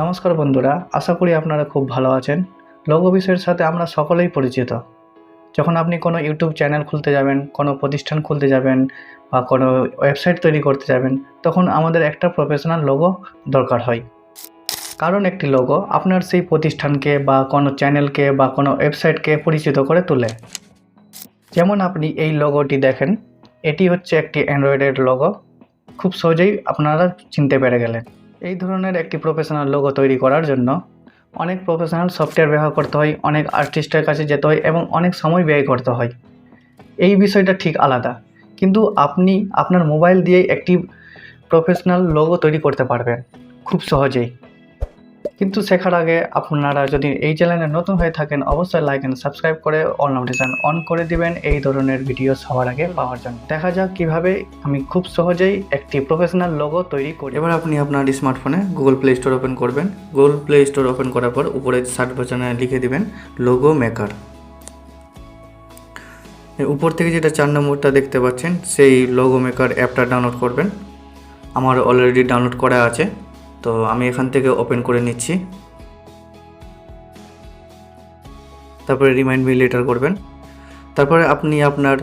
নমস্কার বন্ধুরা, আশা করি আপনারা খুব ভালো আছেন। লোগো বিষয়ের সাথে আমরা সকলেই পরিচিত। যখন আপনি কোনো ইউটিউব চ্যানেল খুলতে যাবেন, কোনো প্রতিষ্ঠান খুলতে যাবেন বা কোনো ওয়েবসাইট তৈরি করতে যাবেন, তখন আমাদের একটা প্রফেশনাল লোগো দরকার হয়। কারণ একটি লোগো আপনার সেই প্রতিষ্ঠানকে বা কোনো চ্যানেলকে বা কোনো ওয়েবসাইটকে পরিচিত করে তোলে। যেমন আপনি এই লোগোটি দেখেন, এটি হচ্ছে একটি অ্যান্ড্রয়েডের লোগো খুব সহজেই আপনারা চিনতে পেরে গেলেন। এই ধরনের একটি প্রফেশনাল লোগো তৈরি করার জন্য অনেক প্রফেশনাল সফটওয়্যার ব্যবহার করতে হয়, অনেক আর্টিস্টের কাছে যেতে হয় এবং অনেক সময় ব্যয় করতে হয়। এই বিষয়টা ঠিক আলাদা। কিন্তু আপনি আপনার মোবাইল দিয়ে একটি প্রফেশনাল লোগো তৈরি করতে পারবেন, খুব সহজেই। কিন্তু শেখার আগে আপনারা যদি এই চ্যানেলে নতুন হয়ে থাকেন, অবশ্যই লাইক অ্যান্ড সাবস্ক্রাইব করে অল নোটিফিকেশন অন করে দিবেন। এই ধরনের ভিডিও সবার আগে পাওয়ার জন্য। দেখা যাক কীভাবে আমি খুব সহজেই একটি প্রফেশনাল লোগো তৈরি করি। এবার আপনি আপনার স্মার্টফোনে গুগল প্লে স্টোর ওপেন করবেন। গুগল প্লে স্টোর ওপেন করার পর উপরে সার্চ বাটনে লিখে দিবেন লোগো মেকার উপর থেকে যেটা চার নম্বরটা দেখতে পাচ্ছেন, সেই লোগো মেকার অ্যাপটা ডাউনলোড করবেন। আমার অলরেডি ডাউনলোড করা আছে। তো আমি এখান থেকে ওপেন করে নিচ্ছি। তারপরে রিমাইন্ড মি লেটার করবেন। তারপরে আপনি আপনার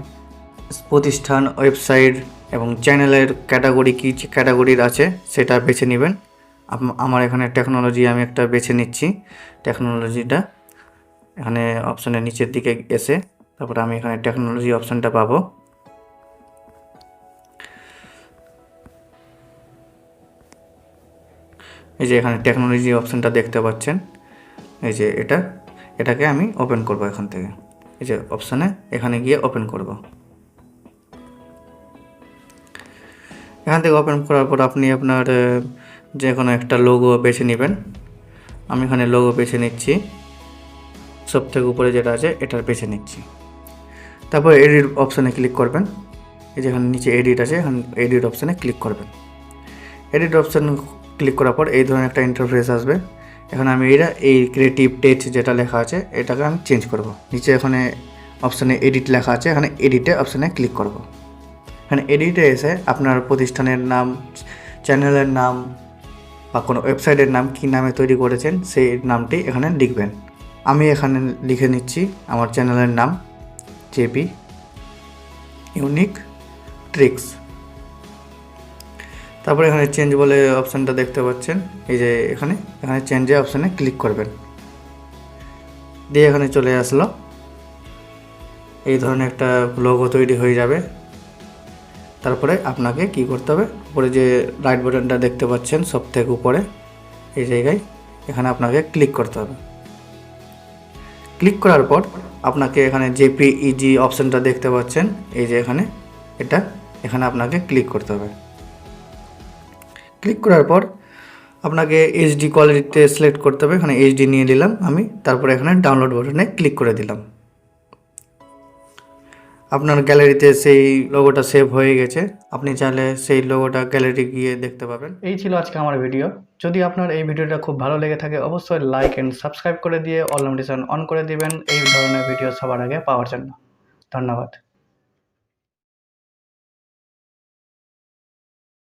প্রতিষ্ঠান ওয়েবসাইট এবং চ্যানেলের ক্যাটাগরি কী ক্যাটাগরির আছে সেটা বেছে নেবেন। আমার এখানে টেকনোলজি আমি একটা বেছে নিচ্ছি। টেকনোলজিটা এখানে অপশানের নিচের দিকে এসে তারপরে আমি এখানে টেকনোলজি অপশানটা পাবো। এই যে এখানে টেকনোলজি অপশানটা দেখতে পাচ্ছেন। এই যে এটা, এটাকে আমি ওপেন করব এখান থেকে। এই যে অপশানে এখানে গিয়ে ওপেন করব। এখান থেকে ওপেন করার পর আপনি আপনার যে কোনো একটা লোগো বেছে নেবেন। আমি এখানে লোগো বেছে নিচ্ছি। সব থেকে উপরে যেটা আছে, এটার বেছে নিচ্ছি। তারপর এডিট অপশানে ক্লিক করবেন। এই যে এখানে নিচে এডিট আছে, এখানে এডিট অপশানে ক্লিক করবেন। এডিট অপশান ক্লিক করার পর এই ধরনের একটা ইন্টারফেস আসবে। এখন আমি এটা এই ক্রিয়েটিভ টেক্সট যেটা লেখা আছে, এটাকে আমি চেঞ্জ করব। নিচে এখানে অপশানে এডিট লেখা আছে, এখানে এডিটে অপশানে ক্লিক করব। এখানে এডিটে এসে আপনার প্রতিষ্ঠানের নাম চ্যানেলের নাম বা কোনো ওয়েবসাইটের নাম কী নামে তৈরি করেছেন, সেই নামটি এখানে লিখবেন। আমি এখানে লিখে নিচ্ছি আমার চ্যানেলের নাম জেপি ইউনিক ট্রিক্স তারপরে এখানে চেঞ্জ বলে অপশানটা দেখতে পাচ্ছেন। এই যে এখানে এখানে চেঞ্জে অপশানে ক্লিক করবেন। দিয়ে এখানে চলে আসলো। এই ধরনের একটা লোগো তৈরি হয়ে যাবে। তারপরে আপনাকে কি করতে হবে? উপরে যে রাইট বাটনটা দেখতে পাচ্ছেন সব থেকে উপরে, এই জায়গায় এখানে আপনাকে ক্লিক করতে হবে। ক্লিক করার পর আপনাকে এখানে জেপিইজি অপশানটা দেখতে পাচ্ছেন। এই যে এখানে, এটা এখানে আপনাকে ক্লিক করতে হবে। ক্লিক করার পর আপনাকে এইচডি কোয়ালিটিতে সিলেক্ট করতে হবে। এখানে এইচডি নিয়ে নিলাম আমি। তারপরে এখানে ডাউনলোড বাটনে ক্লিক করে দিলাম। আপনার গ্যালারিতে সেই লোগোটা সেভ হয়ে গেছে। আপনি চাইলে সেই লোগোটা গ্যালারি গিয়ে দেখতে পাবেন। এই ছিল আজকে আমার ভিডিও যদি আপনার এই ভিডিওটা খুব ভালো লেগে থাকে, অবশ্যই লাইক অ্যান্ড সাবস্ক্রাইব করে দিয়ে অল নোটিফিকেশন অন করে দিবেন। এই ধরনের ভিডিও সবার আগে পাওয়ার জন্য। ধন্যবাদ।